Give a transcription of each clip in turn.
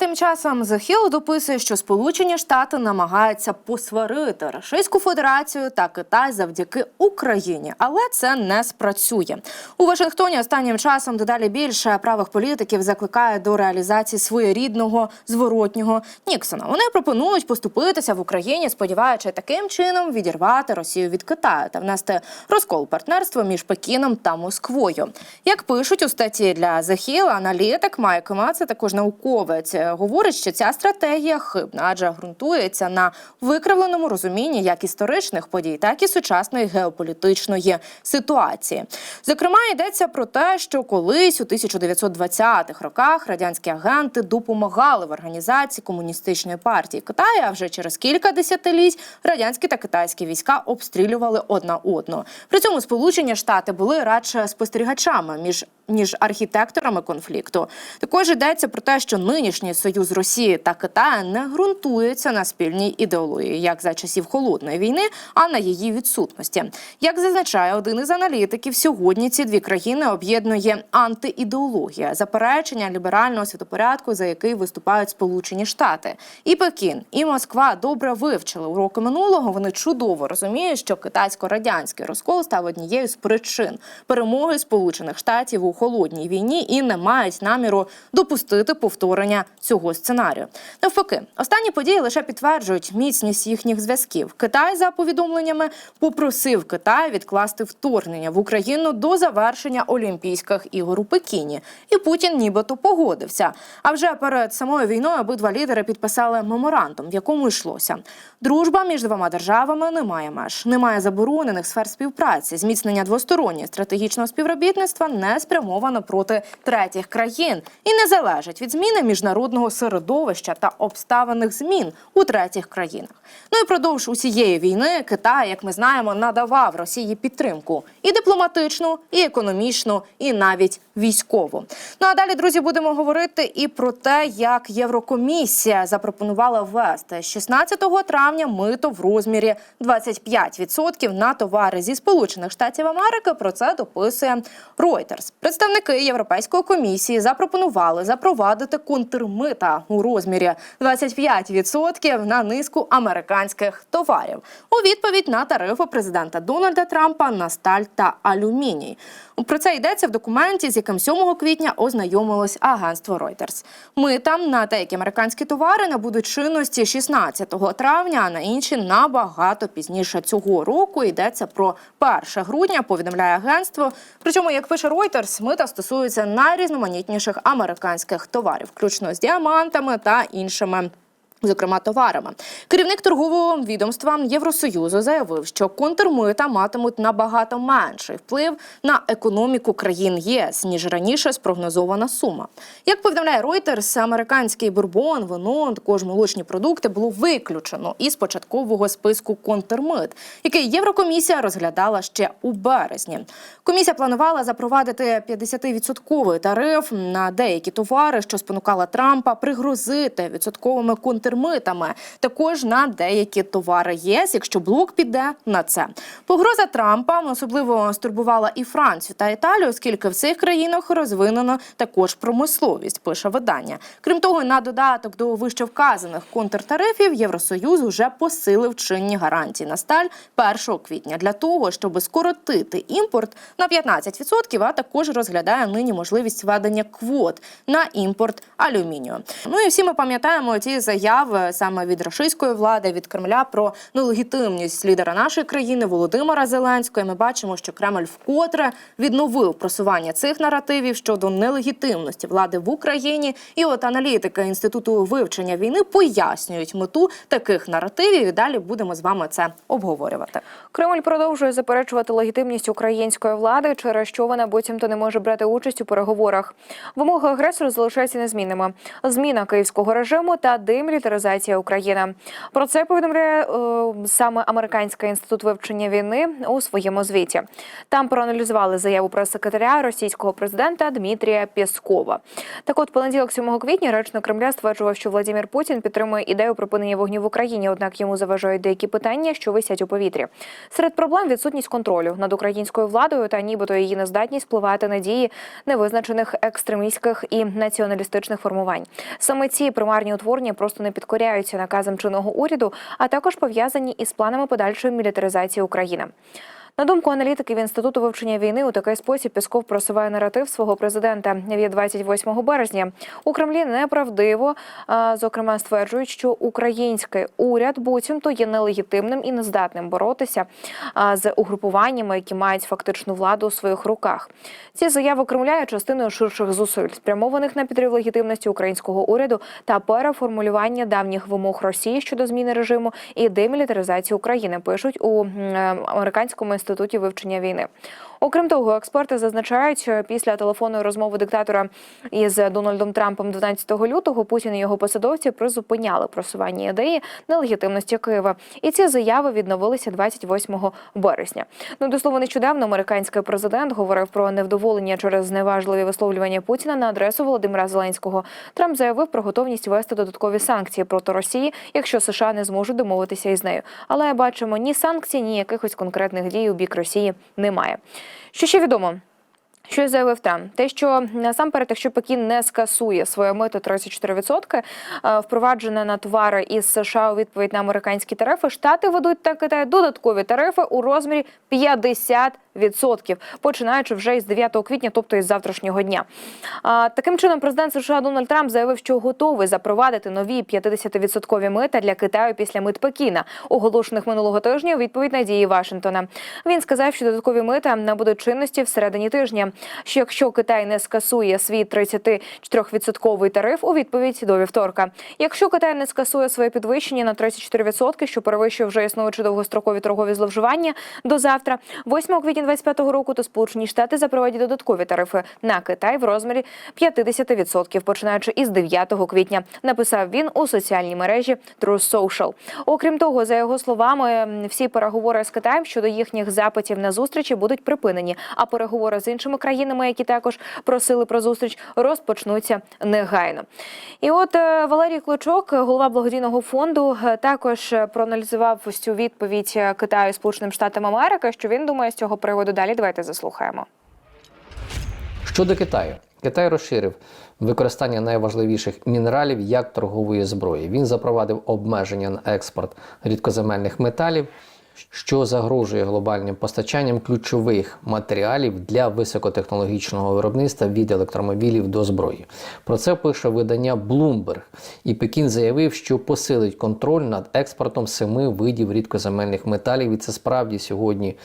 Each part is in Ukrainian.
тим часом The Hill дописує, що Сполучені Штати намагаються посварити Російську Федерацію та Китай завдяки Україні, але це не спрацює. У Вашингтоні останнім часом дедалі більше правих політиків закликає до реалізації своєрідного зворотнього Ніксона. Вони пропонують поступитися в Україні, сподіваючи таким чином відірвати Росію від Китаю та внести розкол партнерства між Пекіном та Москвою. Як пишуть у статті для The Hill, аналітик Майк Маце, також науковець, говорить, що ця стратегія хибна, адже ґрунтується на викривленому розумінні як історичних подій, так і сучасної геополітичної ситуації. Зокрема, йдеться про те, що колись у 1920-х роках радянські агенти допомагали в організації комуністичної партії Китаю. А вже через кілька десятиліть радянські та китайські війська обстрілювали одна одну. При цьому Сполучені Штати були радше спостерігачами між ніж архітекторами конфлікту. Також йдеться про те, що нинішній союз Росії та Китаю не ґрунтується на спільній ідеології, як за часів холодної війни, а на її відсутності. Як зазначає один із аналітиків, сьогодні ці дві країни об'єднує антиідеологія, заперечення ліберального світопорядку, за який виступають Сполучені Штати. І Пекін, і Москва добре вивчили уроки минулого. Вони чудово розуміють, що китайсько-радянський розкол став однією з причин перемоги Сполучених Штатів у холодній війні і не мають наміру допустити повторення цього сценарію. Навпаки, останні події лише підтверджують міцність їхніх зв'язків. Китай за повідомленнями попросив Китай відкласти вторгнення в Україну до завершення Олімпійських ігор у Пекіні, і Путін нібито погодився. А вже перед самою війною обидва лідери підписали меморандум, в якому йшлося. Дружба між двома державами не має меж, немає заборонених сфер співпраці. Зміцнення двостороннього стратегічного співробітництва не спрямовано проти третіх країн і не залежить від зміни міжнародного середовища та обставинних змін у третіх країнах. Ну і продовж усієї війни Китай, як ми знаємо, надавав Росії підтримку і дипломатичну, і економічну, і навіть військову. Ну а далі, друзі, будемо говорити і про те, як Єврокомісія запропонувала ввести з 16 травня мито в розмірі 25% на товари зі Сполучених Штатів Америки. Про це дописує Reuters. Представники Європейської комісії запропонували запровадити контрмита у розмірі 25% на низку американських товарів у відповідь на тарифи президента Дональда Трампа на сталь та алюміній. Про це йдеться в документі, з яким 7 квітня ознайомилось агентство Reuters. Мита на деякі американські товари набудуть чинності 16 травня, а на інші набагато пізніше цього року. Йдеться про 1 грудня. Повідомляє агентство. Причому, як пише Reuters, мита стосується найрізноманітніших американських товарів, включно з діамантами та іншими. Зокрема, товарами керівник торгового відомства Євросоюзу заявив, що контрмита матимуть набагато менший вплив на економіку країн ЄС ніж раніше спрогнозована сума. Як повідомляє Reuters, американський бурбон, вино, також молочні продукти було виключено із початкового списку контрмит, який Єврокомісія розглядала ще у березні. Комісія планувала запровадити 50-відсотковий тариф на деякі товари, що спонукала Трампа пригрозити відсотковими контрмитами контрмитами, також на деякі товари ЄС, якщо блок піде на це. Погроза Трампа особливо стурбувала і Францію та Італію, оскільки в цих країнах розвинено також промисловість. Пише видання. Крім того, на додаток до вищевказаних контртарифів Євросоюз вже посилив чинні гарантії на сталь 1 квітня для того, щоб скоротити імпорт на 15%, а також розглядає нині можливість введення квот на імпорт алюмінію. Ну і всі ми пам'ятаємо ці заяви саме від рашистської влади від Кремля про нелегітимність лідера нашої країни Володимира Зеленського. І Ми бачимо, що Кремль вкотре відновив просування цих наративів щодо нелегітимності влади в Україні. І от аналітики інституту вивчення війни пояснюють мету таких наративів. І далі будемо з вами це обговорювати. Кремль продовжує заперечувати легітимність української влади, через що вона буцімто не може брати участь у переговорах. Вимоги агресору залишаються незмінними. Зміна київського режиму та демілітаризація демілітаризація України. Про це повідомляє е, саме Американський інститут вивчення війни у своєму звіті. Там проаналізували заяву прес-секретаря російського президента Дмитрія Пєскова. Так от, понеділок, 7 квітня, речник Кремля стверджував, що Владимир Путін підтримує ідею припинення вогню в Україні, однак йому заважають деякі питання, що висять у повітрі. Серед проблем відсутність контролю над українською владою та нібито її нездатність впливати на дії невизначених екстремістських і націоналістичних формувань. Саме ці примарні утворення просто не підкоряються наказам чинного уряду, а також пов'язані із планами подальшої мілітаризації України. На думку аналітиків інституту вивчення війни, у такий спосіб Пісков просуває наратив свого президента від 28 березня. У Кремлі неправдиво, зокрема, стверджують, що український уряд буцімто є нелегітимним і нездатним боротися з угрупуваннями, які мають фактичну владу у своїх руках. Ці заяви Кремля є частиною ширших зусиль, спрямованих на підрив легітимності українського уряду та переформулювання давніх вимог Росії щодо зміни режиму і демілітаризації України. Пишуть у американському інституті вивчення війни. Окрім того, експерти зазначають, що після телефонної розмови диктатора із Дональдом Трампом 12 лютого Путін і його посадовці призупиняли просування ідеї нелегітимності Києва. І ці заяви відновилися 28 березня. Ну до слова, нещодавно американський президент говорив про невдоволення через неважливі висловлювання Путіна на адресу Володимира Зеленського. Трамп заявив про готовність ввести додаткові санкції проти Росії, якщо США не зможуть домовитися із нею. Але бачимо ні санкцій, ні якихось конкретних дій у бік Росії немає. Що ще відомо? Що заявив Трамп? Те, що насамперед, якщо Пекін не скасує своє мито 34%, е, впроваджене на товари із США у відповідь на американські тарифи, штати ведуть та Китай додаткові тарифи у розмірі 50%, починаючи вже із 9 квітня, тобто із завтрашнього дня. Таким чином, президент США Дональд Трамп заявив, що готовий запровадити нові 50% мита для Китаю після мит Пекіна, оголошених минулого тижня у відповідь на дії Вашингтона. Він сказав, що додаткові мита набудуть чинності всередині тижня. Що якщо Китай не скасує свій 34% тариф у відповідь до вівторка, якщо Китай не скасує своє підвищення на 34%, що перевищує вже існуючі довгострокові торгові зловживання до завтра, 8 квітня 2025 року, то Сполучені Штати запровадять додаткові тарифи на Китай в розмірі 50%, починаючи із 9 квітня. Написав він у соціальній мережі Truth Social. Окрім того, за його словами, всі переговори з Китаєм щодо їхніх запитів на зустрічі будуть припинені, а переговори з іншими країнами, які також просили про зустріч, розпочнуться негайно. І от е, Валерій Клочок, голова благодійного фонду, е, також проаналізував ось цю відповідь е, Китаю Сполученим Штатам Америки. Що він думає з цього приводу? Далі давайте заслухаємо. Щодо Китаю, Китай розширив використання найважливіших мінералів як торгової зброї. Він запровадив обмеження на експорт рідкоземельних металів, що загрожує глобальним постачанням ключових матеріалів для високотехнологічного виробництва від електромобілів до зброї. Про це пише видання Bloomberg. І Пекін заявив, що посилить контроль над експортом семи видів рідкоземельних металів. І це справді сьогодні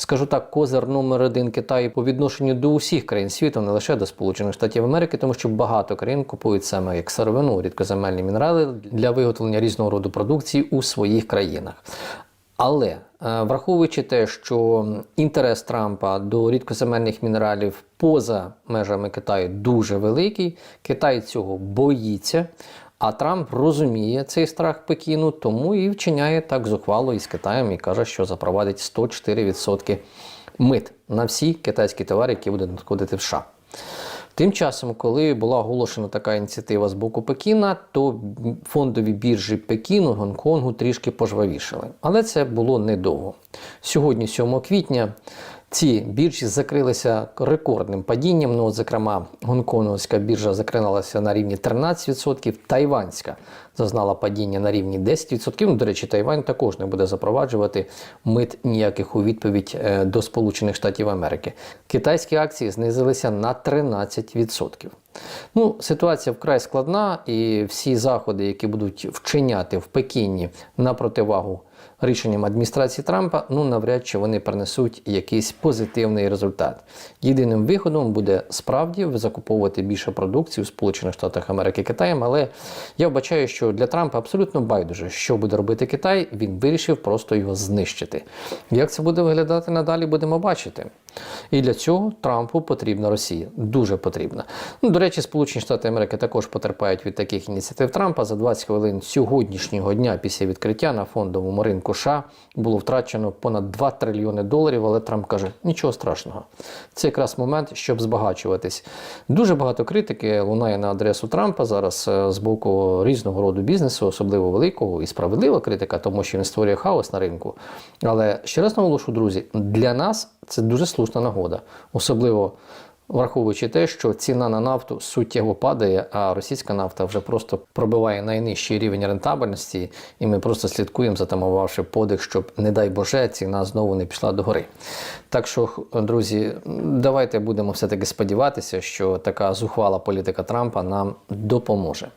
Скажу так, козир номер один Китаю по відношенню до усіх країн світу, не лише до Сполучених Штатів Америки, тому що багато країн купують саме як сировину, рідкоземельні мінерали для виготовлення різного роду продукції у своїх країнах. Але е, враховуючи те, що інтерес Трампа до рідкоземельних мінералів поза межами Китаю дуже великий, Китай цього боїться. А Трамп розуміє цей страх Пекіну, тому і вчиняє так зухвало із Китаєм і каже, що запровадить 104% мит на всі китайські товари, які будуть надходити в США. Тим часом, коли була оголошена така ініціатива з боку Пекіна, то фондові біржі Пекіну, Гонконгу трішки пожвавішали. Але це було недовго. Сьогодні, 7 квітня, ці біржі закрилися рекордним падінням. Ну, от, зокрема, Гонконгська біржа закрилася на рівні 13%, Тайванська зазнала падіння на рівні 10%. Ну, до речі, Тайвань також не буде запроваджувати мит ніяких у відповідь е, до Сполучених Штатів Америки. Китайські акції знизилися на 13%. Ну, ситуація вкрай складна, і всі заходи, які будуть вчиняти в Пекіні на противагу рішенням адміністрації Трампа, ну навряд чи вони принесуть якийсь позитивний результат. Єдиним виходом буде справді закуповувати більше продукції у Сполучених Штатах Америки Китаєм, але я вбачаю, що для Трампа абсолютно байдуже, що буде робити Китай. Він вирішив просто його знищити. Як це буде виглядати надалі, будемо бачити. І для цього Трампу потрібна Росія. Дуже потрібна. Ну, до речі, Сполучені Штати Америки також потерпають від таких ініціатив Трампа. За 20 хвилин сьогоднішнього дня після відкриття на фондовому ринку США було втрачено понад 2 трильйони доларів. Але Трамп каже: нічого страшного. Це якраз момент, щоб збагачуватись. Дуже багато критики лунає на адресу Трампа зараз е, з боку різного роду бізнесу, особливо великого і справедлива критика, тому що він створює хаос на ринку. Але ще раз наголошу, друзі, для нас це дуже слушна нагода, особливо. Враховуючи те, що ціна на нафту суттєво падає, а російська нафта вже просто пробиває найнижчий рівень рентабельності, і ми просто слідкуємо, затамувавши подих, щоб, не дай Боже, ціна знову не пішла догори. Так що, друзі, давайте будемо все-таки сподіватися, що така зухвала політика Трампа нам допоможе.